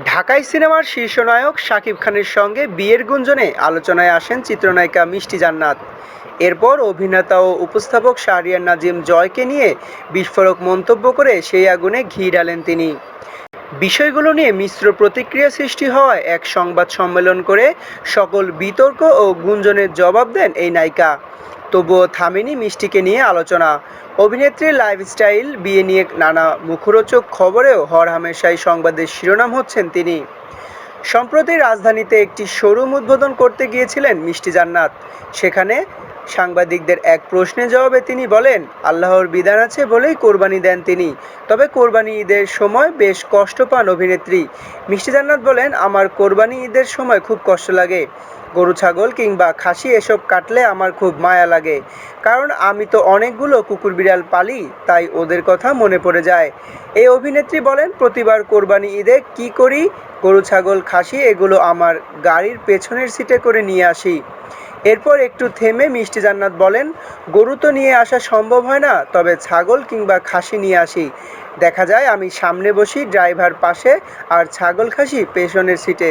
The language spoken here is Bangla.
ঢাকাই সিনেমার শীর্ষনায়ক শাকিব খানের সঙ্গে বিয়ের গুঞ্জনে আলোচনায় আসেন চিত্রনায়িকা মিষ্টি জান্নাত। এরপর অভিনেতা ও উপস্থাপক শাহরিয়ার নাজিম জয়কে নিয়ে বিস্ফোরক মন্তব্য করে সেই আগুনে ঘি ঢালেন তিনি। বিষয়গুলো নিয়ে মিশ্র প্রতিক্রিয়া সৃষ্টি হওয়ায় এক সংবাদ সম্মেলন করে সকল বিতর্ক ও গুঞ্জনের জবাব দেন এই নায়িকা। তবুও থামেনি মিষ্টিকে নিয়ে আলোচনা। অভিনেত্রীর লাইফস্টাইল বিয়ে নিয়ে নানা মুখরোচক খবরেও হরহামেশাই সংবাদের শিরোনাম হচ্ছেন তিনি। সম্প্রতি রাজধানীতে একটি শোরুম উদ্বোধন করতে গিয়েছিলেন মিষ্টি জান্নাত। সেখানে সাংবাদিকদের এক প্রশ্নের জবাবে তিনি বলেন, আল্লাহর বিধান আছে বলেই কোরবানি দেন তিনি। তবে কোরবানি ঈদের সময় বেশ কষ্ট পান অভিনেত্রী। মিষ্টি জান্নাত বলেন, আমার কোরবানি ঈদের সময় খুব কষ্ট লাগে। গরু, ছাগল কিংবা খাসি এসব কাটলে আমার খুব মায়া লাগে। কারণ আমি তো অনেকগুলো কুকুর বিড়াল পালি, তাই ওদের কথা মনে পড়ে যায়। এই অভিনেত্রী বলেন, প্রতিবার কোরবানি ঈদে কি করি? গরু, ছাগল, খাসি এগুলো আমার গাড়ির পেছনের সিটে করে নিয়ে আসি। এরপর একটু থেমে মিষ্টি জান্নাত বলেন, গরু তো নিয়ে আসা সম্ভব হয় না, তবে ছাগল কিংবা খাসি নিয়ে আসি। দেখা যায় আমি সামনে বসি ড্রাইভার পাশে আর ছাগল খাসি পেছনের সিটে।